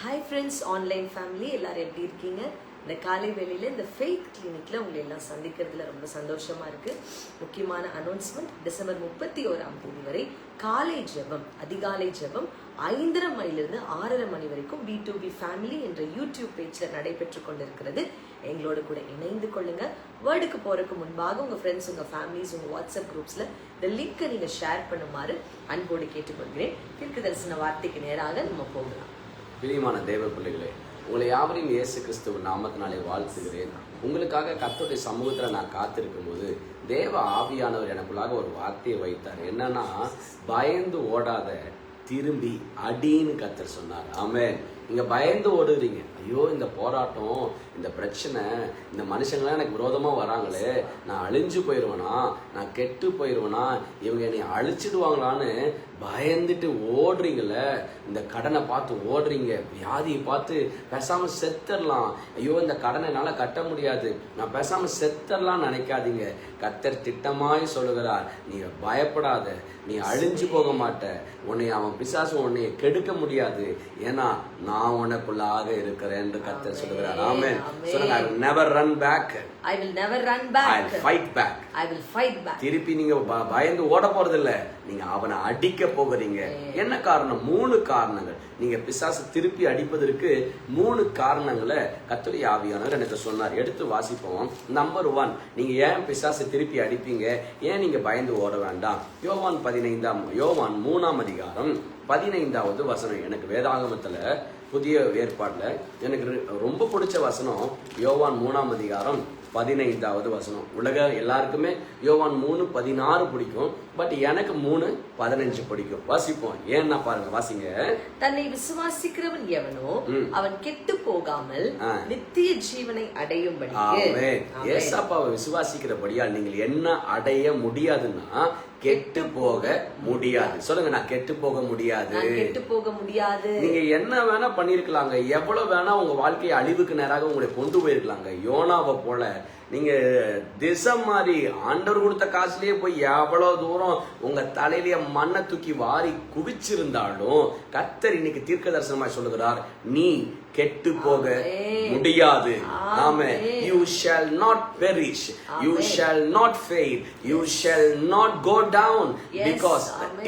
Hi friends online family எல்லாரும் எப்படி இருக்கீங்க? இந்த காலை வேளையில் இந்த ஃபெய்த் கிளினிக்கில் உங்களை எல்லாம் சந்திக்கிறதுல ரொம்ப சந்தோஷமாக இருக்குது முக்கியமான அனௌன்ஸ்மெண்ட் டிசம்பர் முப்பத்தி ஓராம் தேதி வரை காலை ஜெபம் அதிகாலை ஜெபம் ஐந்தரை மணிலிருந்து ஆறரை மணி வரைக்கும் பி டு பி ஃபேமிலி என்ற யூடியூப் பேஜில் நடைபெற்று கொண்டிருக்கிறது. எங்களோட கூட இணைந்து கொள்ளுங்கள் வேர்டுக்கு போகிறதுக்கு முன்பாக உங்கள் ஃப்ரெண்ட்ஸ் உங்கள் ஃபேமிலிஸ் உங்கள் வாட்ஸ்அப் குரூப்ஸில் இந்த லிங்கை நீங்கள் ஷேர் பண்ணுமாறு அன்போடு கேட்டுக்கொள்கிறேன். தீர்க்க தரிசன வார்த்தைக்கு நேராக நம்ம போகலாம். பிரியமான தேவ பிள்ளைகளே உங்களை யாவரையும் இயேசு கிறிஸ்துவ நாமத்தினாலே வாழ்த்துகிறேன். உங்களுக்காக கத்தோடைய சமூகத்தில் நான் காத்திருக்கும் போது தேவ ஆவியானவர் எனக்குள்ளாக ஒரு வார்த்தையை வைத்தார். என்னன்னா பயந்து ஓடாத திரும்பி அடின்னு கத்தர் சொன்னார். ஆமே நீங்கள் பயந்து ஓடுறீங்க. ஐயோ இந்த போராட்டம் இந்த பிரச்சனை இந்த மனுஷங்களாம் எனக்கு விரோதமா வராங்களே நான் அழிஞ்சு போயிடுவேனா நான் கெட்டு போயிடுவேனா இவங்க என்னை அழிச்சிடுவாங்களான்னு பயந்துட்டு ஓடுறீங்கல்ல இந்த கடனை பார்த்து ஓடுறீங்க வியாதியை பார்த்து பேசாம செத்துடலாம். ஐயோ இந்த கடனை என்னால கட்ட முடியாது. நான் பேசாம செத்துடலாம் நினைக்காதீங்க. கத்தர் திட்டமாய் சொல்லுகிறார். நீ பயப்படாத. நீ அழிஞ்சு போக மாட்ட. உன்னை அவன் பிசாசு உன்னை கெடுக்க முடியாது. ஏன்னா நான் உனக்குள்ளாக இருக்கிறேன் என்று கத்தர் சொல்லுகிறார். ஆமென். சொல்லுங்க never run back I will never run I back fight back I will fight back திருப்பி நீங்க பயந்து ஓட போறது இல்ல நீங்க அவனை அடிக்க போகிறீங்க என்ன காரணம்? மூணு காரணங்கள். நீங்க பிசாசு திருப்பி அடிப்பதற்கு மூணு காரணங்களை கத்துடைய ஆவியானவர் எனக்கு சொன்னார். எடுத்து வாசிப்போம். நம்பர் ஒன் நீங்க ஏன் பிசாசு திருப்பி அடிப்பீங்க? ஏன் நீங்க பயந்து ஓட வேண்டாம்? யோவான் பதினைந்தாம் யோவான் மூணாம் அதிகாரம் பதினைந்தாவது வசனம். எனக்கு வேதாகமத்துல புதிய ஏற்பாடுல எனக்கு ரொம்ப பிடிச்ச வசனம் யோவான் மூணாம் அதிகாரம் பதினைந்தாவது வசனம் உலக எல்லாருக்குமே யோவான் மூணு பதினாறு பிடிக்கும் பட் எனக்கு மூணு பதினஞ்சு பிடிக்கும் வாசிப்போம் ஏன்னா பாருங்க வாசிங்க தன்னை விசுவாசிக்கிறவன் எவனோ. அவன் கெட்டு போகாமல். நித்திய ஜீவனை ஆமென். ஏசாப்பாவை விசுவாசிக்கிறபடியால் நீங்கள் என்ன அடைய முடியாதுன்னா கெட்டு போக முடியாது. சொல்லுங்க நான் கெட்டு போக முடியாது. கெட்டு போக முடியாது. நீங்க என்ன வேணா பண்ணிருக்கலாங்க. எவ்வளவு வேணா உங்க வாழ்க்கையை அழிவுக்கு நேராக உங்களை கொண்டு போயிருக்கலாங்க. யோனாவை போல. நீங்க திசை மாதிரி ஆண்டவர் கொடுத்த காசுலயே போய் எவ்வளவு தூரம் உங்க தலையிலேயே மண்ணை தூக்கி வாரி குவிச்சிருந்தாலும் கத்தர் இன்னைக்கு தீர்க்க தரிசனமாய் சொல்லுகிறார் நீ கெட்டு போக. முடியாது. ஆமே. You shall not perish you. Shall not fail you shall not go down because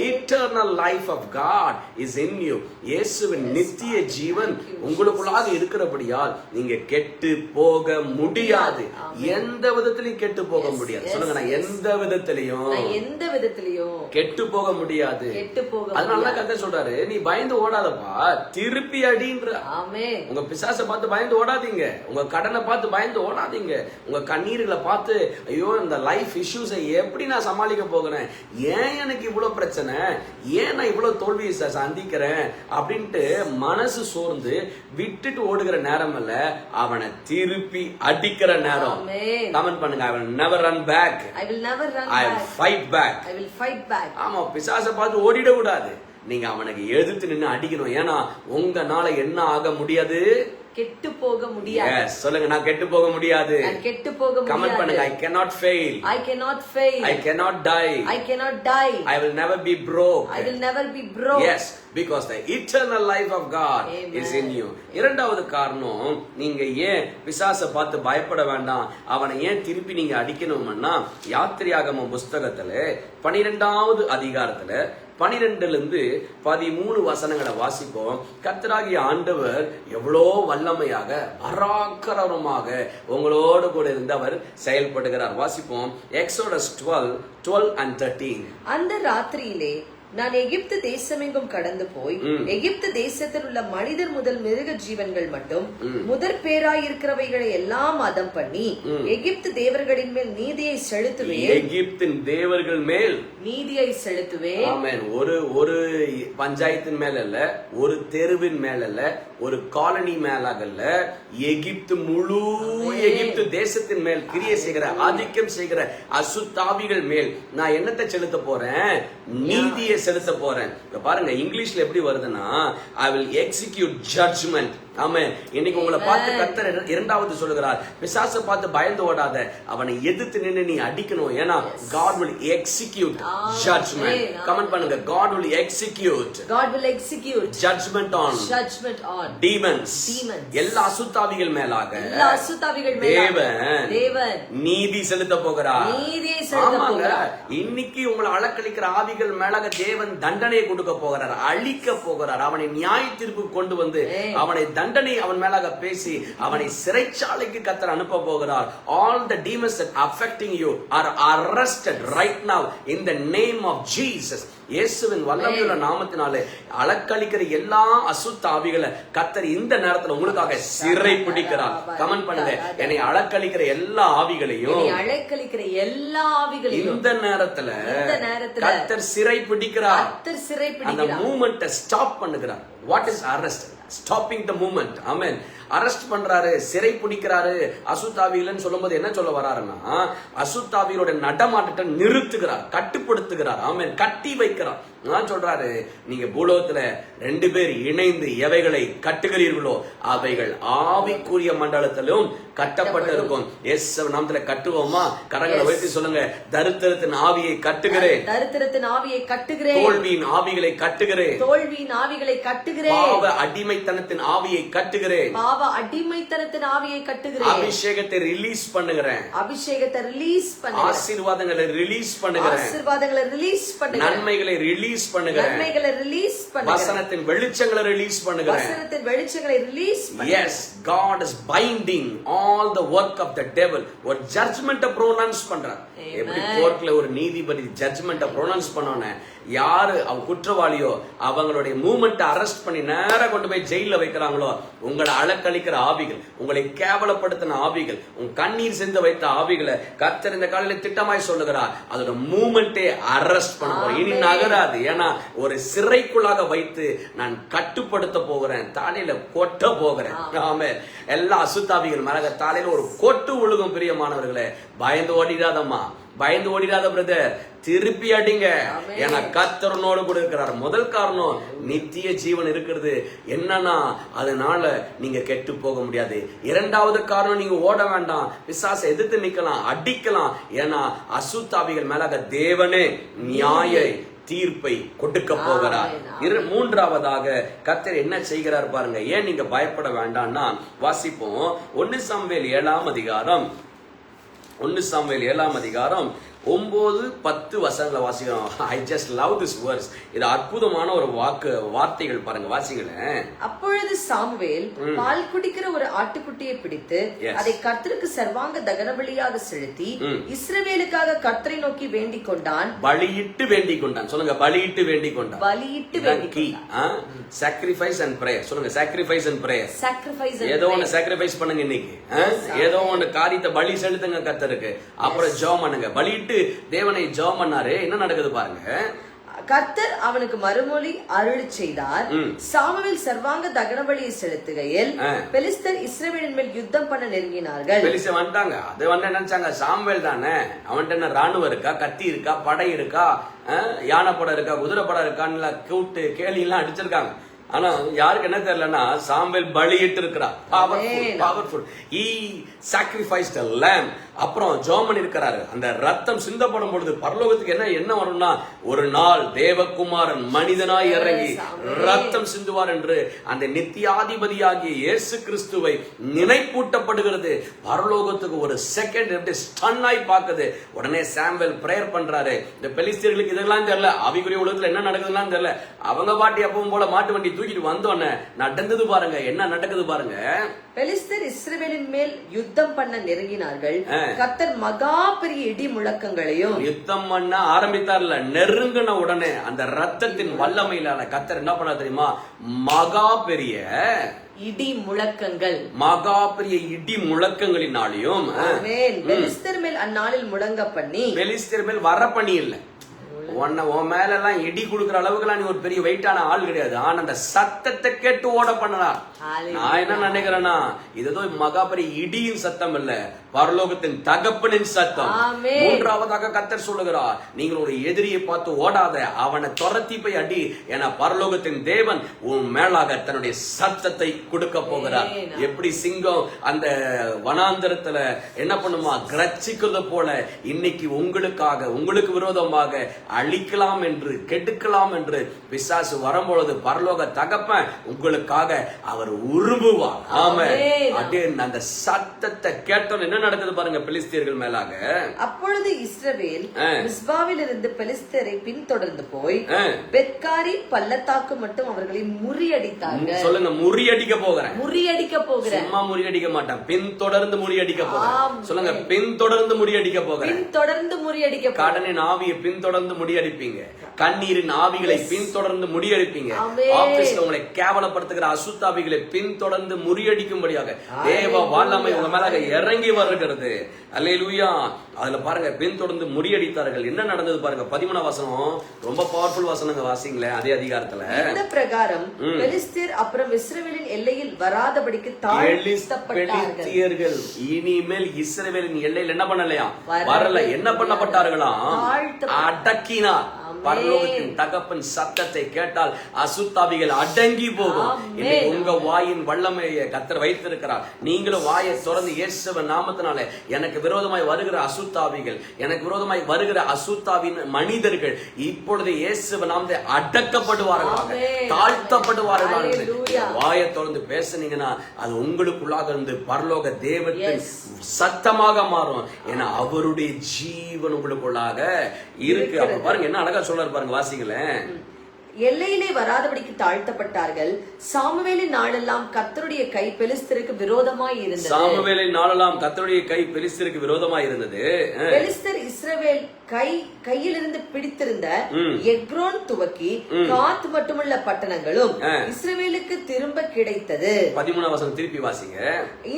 eternal life of God is in you. இயேசுவின் நித்திய ஜீவன் உங்களுக்குள்ளாக இருக்கிறபடியால் நீங்க கெட்டு போக முடியாது. எந்த விதத்திலையும் கெட்டு போக முடியாது. சொல்லுங்க நான். எந்த விதத்திலையும் எந்த விதத்திலையும் கெட்டு போக முடியாது கெட்டு போக அதனால. கதை சொல்றாரு நீ பயந்து ஓடாதப்பா. திருப்பி அடின்ற. ஆமென். உங்க பிசாசை பார்த்து பயந்து ஓடாதீங்க. உங்க கடனை பார்த்து பயந்து ஓடாதீங்க. உங்க கண்ணீர்களை பார்த்து ஐயோ இந்த லைஃப் இஷ்யூஸை எப்படி நான் சமாளிக்க போகிறேன்? ஏன் எனக்கு இவ்வளவு பிரச்சனை? ஏன் நான் இவ்வளவு தோல்வியை சந்திக்கிறேன்? அப்படின்ட்டு மனசு சோர்ந்து விட்டுட்டு ஓடுகிற நேரம் இல்ல அவனை திருப்பி அடிக்கிற நேரம். கமெண்ட் பண்ணுங்க. I will never run back I will never run I fight back I will fight back ஆமா பிசாசை பார்த்து ஓடிட கூடாது நீங்க அவனுக்கு எதிர்த்து நின்னு அடிக்கணும். ஏன்னா உங்கனால என்ன ஆக முடியாது? கெட்டு போக முடியாது. சொல்லுங்க நான் கெட்டு போக முடியாது. கெட்டு போக கமெண்ட் பண்ணுங்க ஐ cannot fail. I cannot fail. I cannot die. I cannot die. I will never be broke. I will never be broke. Yes because the eternal life of God Amen. is in you. இரண்டாவது காரணம் நீங்க ஏன் பிசாசை பார்த்து பயப்பட வேண்டாம்? அவனை ஏன் திருப்பி நீங்க அடிக்கணும்னா யாத்திரையாகம புஸ்தகத்துல பனிரெண்டாவது அதிகாரத்துல பனிரெண்டுலேருந்து பதிமூணு வசனங்களை வாசிப்போம். கத்தராகிய ஆண்டவர் எவ்வளோ வல்லமையாக பராக்கரமாக உங்களோடு கூட இருந்து அவர் செயல்படுகிறார். வாசிப்போம். Exodus twelve twelve and thirteen அந்த ராத்திரியிலே நான் எகிப்து தேசமெங்கும் கடந்து போய். எகிப்து தேசத்தில் உள்ள மனிதர் முதல் மிருக ஜீவன்கள் மட்டும். முதற் பேராய் இருக்கிறவைகளை எல்லாம் அதம் பண்ணி. எகிப்து தேவர்களின் மேல் நீதியை செலுத்துவேன் எகிப்தின் தேவர்கள் மேல் நீதியை செலுத்துவேன் ஒரு ஒரு பஞ்சாயத்தின் மேல இல்ல ஒரு தெருவின் மேல இல்ல ஒரு காலனி மேலாக இல்ல எகிப்து முழு. எகிப்து தேசத்தின் மேல் கிரியை செய்கிற ஆதிக்கம் செய்கிற அசுத்தாவிகள் மேல் நான் என்னத்தை செலுத்த போறேன் நீதியை செலுத்த போறேன். இப்ப பாருங்க இங்கிலீஷ்ல எப்படி வருதுன்னா ஐ வில் எக்ஸிக்யூட் ஜட்ஜ்மெண்ட் ஆமே இன்னைக்கு உங்களை பார்த்து கத்தர் இர- இரண்டாவது சொல்லுகிறார். பிசாசை பார்த்து பயந்து ஓடாத. அவனை எதிர்த்து நின்னு நீ அடிக்கணும். ஏன்னா God will execute judgment. Amen. Comment பண்ணுங்க. God will execute God will execute judgment on judgment on demons. Demons. எல்லா அசுத்தாவிகள் மேலாக. எல்லா அசுத்தாவிகள் மேலாக. தேவன் தேவன் நீதி செலுத்த போகிறார். நீதியை செலுத்த போகிறார். இன்னைக்கு உங்களை அளக்களிக்கிற ஆவிகள் மேலாக தேவன் தண்டனை கொடுக்க போகிறார் அழிக்க போகிறார். அவனை நியாய தீர்ப்பு கொண்டு வந்து. அவனை தண்டனை அவன் மேலாக பேசி அவனை சிறைச்சாலைக்கு கத்தர் அனுப்ப போகிறார். All the that affecting you are arrested right now in the name of Jesus. இயேசுவின் வல்லமையுள்ள நாமத்தினாலே அளக்களிக்கிற எல்லா அசுத்த ஆவிகளை கத்தர் இந்த நேரத்துல உங்களுக்காக சிறை பிடிக்கிறார். கமெண்ட் பண்ணுங்க. என்னை அளக்களிக்கிற எல்லா ஆவிகளையும் என்னை அழைக்கழிக்கிற எல்லா ஆவிகளையும் இந்த நேரத்துல கத்தர் சிறை பிடிக்கிறார். கர்த்தர் சிறை அந்த பிடிக்கிறார். மூமெண்ட்டை ஸ்டாப் பண்ணுகிறார். What is arrest stopping the moment amen arrest பண்றாரு சிறை பிடிக்கிறாரு. சொல்லும் சொல்லும்போது என்ன சொல்ல வராருன்னா அசுத்தாவிகளோட நடமாட்டத்தை நிறுத்துகிறார் கட்டுப்படுத்துகிறார். ஆமேன் கட்டி வைக்கிறார். நான் சொல்றாரு நீங்க பூலோகத்துல ரெண்டு பேர் இணைந்து எவைகளை கட்டுகிறீர்களோ அவைகள் ஆவிக்குரிய மண்டலத்திலும் கட்டப்பட்டு இருக்கும் எஸ் நாமத்துல கட்டுவோமா? கரங்களை. வைத்து சொல்லுங்க. தரித்திரத்தின் ஆவியை கட்டுகிறேன். தரித்திரத்தின் ஆவியை கட்டுகிறேன். தோல்வியின் ஆவிகளை கட்டுகிறேன். தோல்வியின் ஆவிகளை கட்டுகிறேன். பாவ அடிமைத்தனத்தின் ஆவியை கட்டுகிறேன். பாவ அடிமைத்தனத்தின் ஆவியை கட்டுகிறேன். அபிஷேகத்தை ரிலீஸ் பண்ணுகிறேன். அபிஷேகத்தை ரிலீஸ் பண்ணுகிறேன். ஆசீர்வாதங்களை ரிலீஸ் பண்ணுகிறேன். ஆசீர்வாதங்களை ரிலீஸ் பண்ணுகிறேன். நன்மைகளை ரிலீஸ் பண்ணுகிறேன். நன்மைகளை ரிலீஸ் பண்ணுகிறேன். வசனத்தின் வெளிச்சங்களை ரிலீஸ் பண்ணுகிறேன். வசனத்தின் வெளிச்சங்களை release yes God is binding all the work of the devil ஒரு ஜட்ஜ்மெண்ட்டை ப்ரோனவுன்ஸ் பண்றார். எப்படி கோர்ட்ல ஒரு நீதிபதி ஜட்ஜ்மெண்ட்டை ப்ரோனவுன்ஸ் பண்ணோன்னே யாரு அவன் குற்றவாளியோ அவங்களுடைய மூமெண்ட்டை அரெஸ்ட் பண்ணி நேரா கொண்டு போய் ஜெயில வைக்கிறாங்களோ உங்களை அலக்களிக்கிற ஆவிகள் உங்களை கேவலப்படுத்தின ஆவிகள் உன் கண்ணீர் சிந்த வைத்த ஆவிகளை கர்த்தர் இந்த காலையில திட்டமாய் சொல்லுகிறார். அதோட மூமெண்ட்டே அரெஸ்ட் பண்ண இனி நகராது. ஏன்னா ஒரு சிறைக்குள்ளாக வைத்து நான் கட்டுப்படுத்த போகிறேன். தலையில கொட்ட போகிறேன். ஆமே எல்லா அசுத்தாவிகள் மேலாக தலையில ஒரு கொட்டு ஒழுகும் பிரியமானவர்களே பயந்து ஓடிடாதம்மா. பயந்து ஓடிடாத பிரதர் திருப்பி அடிங்க. ஏன்னா கத்தரனோடு கூட இருக்கிறார். முதல் காரணம் நித்திய ஜீவன் இருக்கிறது. என்னன்னா அதனால நீங்க கெட்டு போக முடியாது. இரண்டாவது காரணம் நீங்க ஓட வேண்டாம். பிசாசை எதிர்த்து நிக்கலாம் அடிக்கலாம். ஏன்னா அசுத்தாவிகள் மேலாக தேவனே நியாய தீர்ப்பை கொடுக்க போகிறார். இரு மூன்றாவதாக கர்த்தர் என்ன செய்கிறார் பாருங்க. ஏன் நீங்க பயப்பட வேண்டாம்னா வாசிப்போம். ஒன்னு சாமுவேல் ஏழாம் அதிகாரம். ஒன்று சாமுவேல் ஏழாம் அதிகாரம் ஒன்பது பத்து வசனங்களை வாசிக்கிறோம். I just love this verse இது அற்புதமான ஒரு வாக்கு வார்த்தைகள் பாருங்க வாசிங்களேன். அப்பொழுது சாமுவேல் பால் குடிக்கிற ஒரு ஆட்டுக்குட்டியை பிடித்து. அதை கர்த்தருக்கு சர்வாங்க தகனபலியாக செலுத்தி ம். இஸ்ரவேலுக்காக கர்த்தரை நோக்கி வேண்டிக் கொண்டான். பலியிட்டு வேண்டிக் கொண்டான். சொல்லுங்க பலியிட்டு வேண்டிக் கொண்டான். பலியிட்டு வேண்டிக் சாக்ரிஃபைஸ் அண்ட் பிரேயர் சொல்லுங்க சாக்ரிஃபைஸ் அண்ட் பிரேயர் சாக்ரிஃபைஸ் ஏதோ ஒண்ணு சாக்ரிஃபைஸ் பண்ணுங்க இன்னைக்கு? ஏதோ ஒண்ணு காரியத்தை பலி செலுத்துங்க கத்தருக்கு அப்புறம் ஜெபம் பண்ணுங்க. பலியிட்டு தேவனை ஜெபம் பண்ணாரு. என்ன நடக்குது பாருங்க. கர்த்தர் அவனுக்கு மறுமொழி அருள் செய்தார். சாமுவேல் சர்வாங்க தகனபலியை செலுத்துகையில் ஆ. பெலிஸ்தர் இஸ்ரவேலின் மேல் யுத்தம் பண்ண நெருங்கினார்கள். பெலிச வந்துட்டாங்க. அது வந்து நினைச்சாங்க? சாம்வேல் தானே. அவன்கிட்ட என்ன ராணுவம் இருக்கா? கத்தி இருக்கா? படை இருக்கா? யானை படம் இருக்கா? குதிரை படம் இருக்கான்னு கூட்டு கேலி எல்லாம் அடிச்சிருக்காங்க. ஆனா யாருக்கு என்ன தெரியலன்னா சாம்பல் பலியிட்டு இருக்கிறா பவர்ஃபுல். பவர்ஃபுல் ஈ சாக்ரிஃபைஸ் lamb. அப்புறம் ஜோமன் இருக்கிறாரு. அந்த ரத்தம் சிந்தப்படும் பொழுது பரலோகத்துக்கு என்ன என்ன வரும்னா ஒரு நாள் தேவகுமாரன் மனிதனாய் இறங்கி. ரத்தம் சிந்துவார் என்று அந்த நித்தியாதிபதியாகிய இயேசு கிறிஸ்துவை நினைப்பூட்டப்படுகிறது. பரலோகத்துக்கு ஒரு செகண்ட் எப்படி ஸ்டன் ஆகி பார்க்குது. உடனே சாம்பல் பிரேயர் பண்றாரு. இந்த பெலிஸ்தீர்களுக்கு இதெல்லாம் தெரியல. அவிக்குரிய உலகத்துல என்ன நடக்குதுலாம் தெரியல. அவங்க பாட்டி எப்பவும் போல மாட்டு வண்டி தூக்கிட்டு வந்தோன்னே நடந்தது பாருங்க. என்ன நடக்குது பாருங்க? பெலிஸ்தர் இஸ்ரவேலின் மேல் யுத்தம் பண்ண நெருங்கினார்கள். ஆ. கர்த்தர் மகா பெரிய இடி முழக்கங்களையும் யுத்தம் பண்ண ஆரம்பித்தார்ல நெருங்கின உடனே அந்த ரத்தத்தின் வல்லமையிலான கத்தர் என்ன பண்ண தெரியுமா? மகா பெரிய இடி முழக்கங்கள். மகா பெரிய இடி முழக்கங்களினாலையும். பெலிஸ்தர் மேல் அந்நாளில் முழங்க பண்ணி பெலிஸ்தர் மேல் வர பண்ணி இல்ல உன்னை உன் மேலெல்லாம் இடி கொடுக்குற அளவுக்குலாம் நீ ஒரு பெரிய வெயிட்டான ஆள் கிடையாது. ஆனால் அந்த சத்தத்தை கேட்டு ஓட பண்ணலாம். நான் என்ன நினைக்கிறேன்னா இது ஏதோ மகா பெரிய இடியின் சத்தம் இல்ல பரலோகத்தின் தகப்பனின் சத்தம். மூன்றாவதாக கத்தர் சொல்லுகிறார் நீங்கள் ஒரு எதிரியை பார்த்து ஓடாத அவனை துரத்தி போய் அடி என பரலோகத்தின் தேவன் உன் மேலாக தன்னுடைய சத்தத்தை கொடுக்க போகிறார். எப்படி சிங்கம் அந்த வனாந்தரத்துல என்ன பண்ணுமா கிரச்சிக்கிறது போல இன்னைக்கு உங்களுக்காக உங்களுக்கு விரோதமாக அழிக்கலாம் என்று கெடுக்கலாம் என்று பிசாசு வரும்பொழுது பரலோக தகப்பன் உங்களுக்காக அவர் உரும்புவார். ஆமா ஆமென். அப்படியே அந்த சத்தத்தை கேட்டோம் என்ன நடக்குது பாருங்க பிலிஸ்தியர்கள் மேலாக? அப்பொழுது இஸ்ரவேல். மிஸ்பாவில் இருந்து பெலிஸ்தரை பின்தொடர்ந்து போய். பெத்காரி பள்ளத்தாக்கு மட்டும் அவர்களை முறியடித்தார்கள். சொல்லுங்க முறியடிக்க போகிறேன். முறியடிக்க போகிற சும்மா முறியடிக்க மாட்டேன். பின் தொடர்ந்து முறியடிக்க போகிறேன். சொல்லுங்க பின் தொடர்ந்து முறியடிக்க போகிறேன். பின்தொடர்ந்து முறியடிக்க கடனின் ஆவியை பின்தொடர்ந்து முடியடிப்பீங்க கண்ணீரின் ஆவிகளை பின்தொடர்ந்து முடியடிப்பீங்க ஆமென். ஆபீஸ்ல உங்களை கேவலப்படுத்துகிற அசுத்தாவிகளை பின்தொடர்ந்து முறியடிக்கும்படியாக. தேவ வல்லமை உங்க மேல இறங்கி வருகிறது. அல்லேலூயா அதுல பாருங்க பின்தொடர்ந்து முறியடித்தார்கள். என்ன நடந்தது பாருங்க? பதிமூணாம் வசனம். ரொம்ப பவர்ஃபுல் வசனங்க வாசிங்களேன் அதே அதிகாரத்துல. இந்த பிரகாரம் பெலிஸ்தீர் அப்புறம் இஸ்ரவேலின் எல்லையில் வராதபடிக்கு பெலிஸ்தியர்கள் இனிமேல் இஸ்ரவேலின் எல்லையில் என்ன பண்ணலையா? வரல. என்ன பண்ணப்பட்டார்களாம் அடக்கினார். பரலோகத்தின் தகப்பன் சத்தத்தை கேட்டால் அசுத்தாவிகள் அடங்கி போகும். இன்னைக்கு உங்க வாயின் வல்லமையை கத்தர் வைத்திருக்கிறார் நீங்களும் வாயை திறந்து இயேசுவ நாமத்தினால எனக்கு விரோதமாய் வருகிற அசுத்தாவிகள் எனக்கு விரோதமாய் வருகிற அசுத்தாவின் மனிதர்கள் இப்பொழுது இயேசுவ நாமத்தை. தாழ்த்தப்படுவார்களாக Hallelujah. வாயை திறந்து பேசுனீங்கன்னா அது உங்களுக்குள்ளாக இருந்து பரலோக தேவத்தின். சத்தமாக மாறும் ஏன்னா அவருடைய ஜீவன் உங்களுக்குள்ளாக இருக்கு அப்ப பாருங்க என்ன அழகா சொல்றாரு பாருங்க வாசிங்களேன். எல்லையிலே வராதபடிக்கு தாழ்த்தப்பட்டார்கள். சாமுவேலின் நாளெல்லாம் கர்த்தருடைய கை பெலிஸ்தருக்கு விரோதமாய் இருந்தது. சாமுவேலின் நாளெல்லாம் கத்தருடைய கை பெலிஸ்தருக்கு விரோதமா இருந்தது. பெலிஸ்தர் இஸ்ரவேல் கை கையிலிருந்து பிடித்திருந்த எக்ரோன் துவக்கி காத் மட்டுமுள்ள பட்டணங்களும் இஸ்ரவேலுக்கு திரும்ப கிடைத்தது. பதிமூணாம் வசனம் திருப்பி வாசிங்க.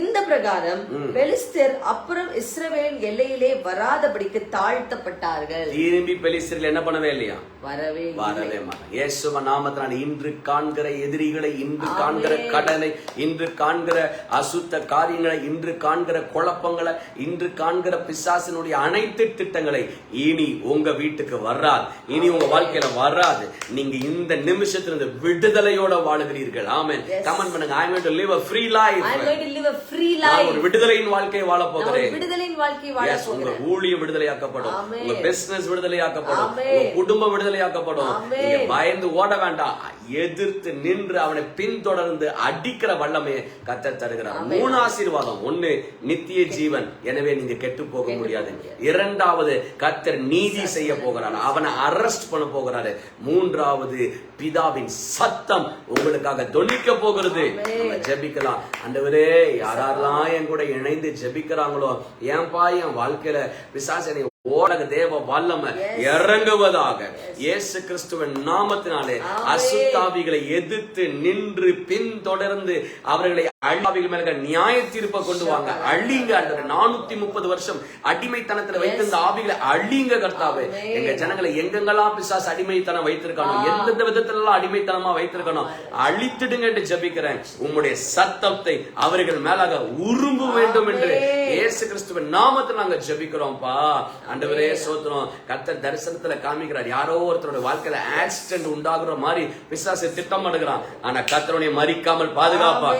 இந்த பிரகாரம் பெலிஸ்தர் அப்புறம் இஸ்ரவேலின் எல்லையிலே வராதபடிக்கு தாழ்த்தப்பட்டார்கள். திரும்பி பெலிஸ்தர்கள் என்ன பண்ணவே இல்லையா? வரவே. வரவே மாட்டான் இயேசுவ நாமத்தினால் இன்று காண்கிற எதிரிகளை இன்று காண்கிற கடனை இன்று காண்கிற அசுத்த காரியங்களை இன்று காண்கிற குழப்பங்களை இன்று காண்கிற பிசாசினுடைய அனைத்து திட்டங்களை இனி உங்க வீட்டுக்கு வராது. இனி உங்க வாழ்க்கையில வராது. நீங்க இந்த நிமிஷத்துல விடுதலையோட வாழுகிறீர்கள். ஆமென். கமெண்ட் பண்ணுங்க. ஐ to live a free நான் life. ஒரு விடுதலையின் வாழ்க்கையை வாழ போகிறேன். விடுதலின் வாழ்க்கை வாழ Yes, உங்க போகிறேன். ஊழியம் விடுதலையாக்கப்படும். உங்க பிசினஸ் விடுதலையாக்கப்படும். உங்க குடும்பம் விடுதலையாக்கப்படும். நீங்க பயந்து ஓட வேண்டாம். எதிர்த்து நின்று அவனை பின்தொடர்ந்து அடிக்கிற வல்லமையை கத்த தருகிறார். மூணு ஆசீர்வாதம். ஒண்ணு நித்திய ஜீவன். எனவே நீங்க கெட்டு போக முடியாது. இரண்டாவது கத்தர் நீதி செய்ய போகிறார். அவனை அரெஸ்ட் பண்ண போகிறாரு. மூன்றாவது பிதாவின் சத்தம் உங்களுக்காக தொனிக்க போகிறது. ஜெபிக்கலாம். ஆண்டவரே யாரெல்லாம் என் கூட இணைந்து ஜெபிக்கிறாங்களோ ஏன்பா என் வாழ்க்கையில பிசாசனை ஓடக தேவ வல்லமை இறங்குவதாக இயேசு கிறிஸ்துவின் நாமத்தினாலே அசுத்தாவிகளை எதிர்த்து நின்று பின்தொடர்ந்து அவர்களை அழிவாவிகள் மேல நியாய தீர்ப்பை கொண்டு வாங்க. அழிங்க ஆண்டவரே நானூத்தி முப்பது வருஷம் அடிமைத்தனத்துல வைத்திருந்த ஆவிகளை அழிங்க கர்த்தாவே. எங்க ஜனங்களை எங்கெங்கெல்லாம் பிசாசு அடிமைத்தனம் வைத்திருக்கானோ எந்தெந்த விதத்துல எல்லாம் அடிமைத்தனமா வைத்திருக்கணும் அழித்திடுங்க என்று ஜெபிக்கிறேன். உம்முடைய சத்தத்தை அவர்கள் மேலாக உரும்பு வேண்டும் என்று இயேசு கிறிஸ்துவின் நாமத்தில் நாங்க ஜெபிக்கிறோம்ப்பா ஆண்டவரே சோத்திரம். கர்த்தர் தரிசனத்துல காமிக்கிறார். யாரோ ஒருத்தரோட வாழ்க்கையில ஆக்சிடென்ட் உண்டாகுற மாதிரி பிசாசு திட்டம் பண்ணுகிறான் ஆனா கர்த்தருடைய மறிக்காமல் பாதுகாப்பா.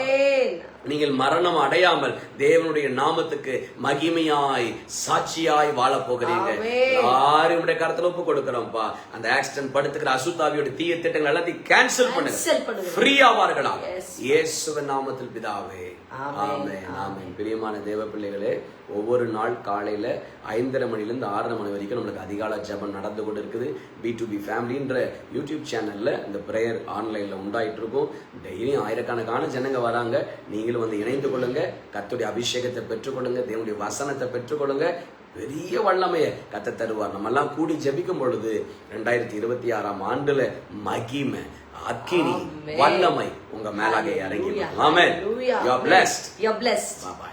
நீங்கள் மரணம் அடையாமல் தேவனுடைய நாமத்துக்கு மகிமையாய் சாட்சியாய் வாழ போகிறீங்க உடைய கருத்துல ஒப்பு கொடுக்கிறோம்ப்பா அந்த ஆக்சிடென்ட் படுத்துக்கிற அசுத்தாவியோட தீய திட்டங்கள் எல்லாத்தையும் கேன்சல் பண்ணுங்க. ஃப்ரீ ஆவார்களா Yes. இயேசுவின் நாமத்தில் பிதாவே. ஆமென். ஆமென். பிரியமான தேவ பிள்ளைகளே ஒவ்வொரு நாள் காலையில ஐந்தரை மணிலேருந்து ஆறரை மணி வரைக்கும் நம்மளுக்கு அதிகால ஜெபம் நடந்து கொண்டு இருக்குது பி டு பி ஃபேமிலின்ற யூடியூப் சேனல்ல இந்த ப்ரேயர் ஆன்லைன்ல உண்டாயிட்டு இருக்கும் டெய்லியும் ஆயிரக்கணக்கான ஜனங்க வராங்க. நீங்களும் வந்து இணைந்து கொள்ளுங்க. கர்த்தருடைய அபிஷேகத்தை பெற்றுக்கொள்ளுங்க தேவனுடைய வசனத்தை பெற்றுக்கொள்ளுங்க பெரிய வல்லமையை கத்த தருவார். நம்ம எல்லாம் கூடி ஜெபிக்கும் பொழுது ரெண்டாயிரத்தி இருபத்தி ஆறாம் ஆண்டுல மகிமை அக்கினி. வல்லமை உங்க மேலாக இறங்கி Hallelujah. You are blessed You're blessed. Bye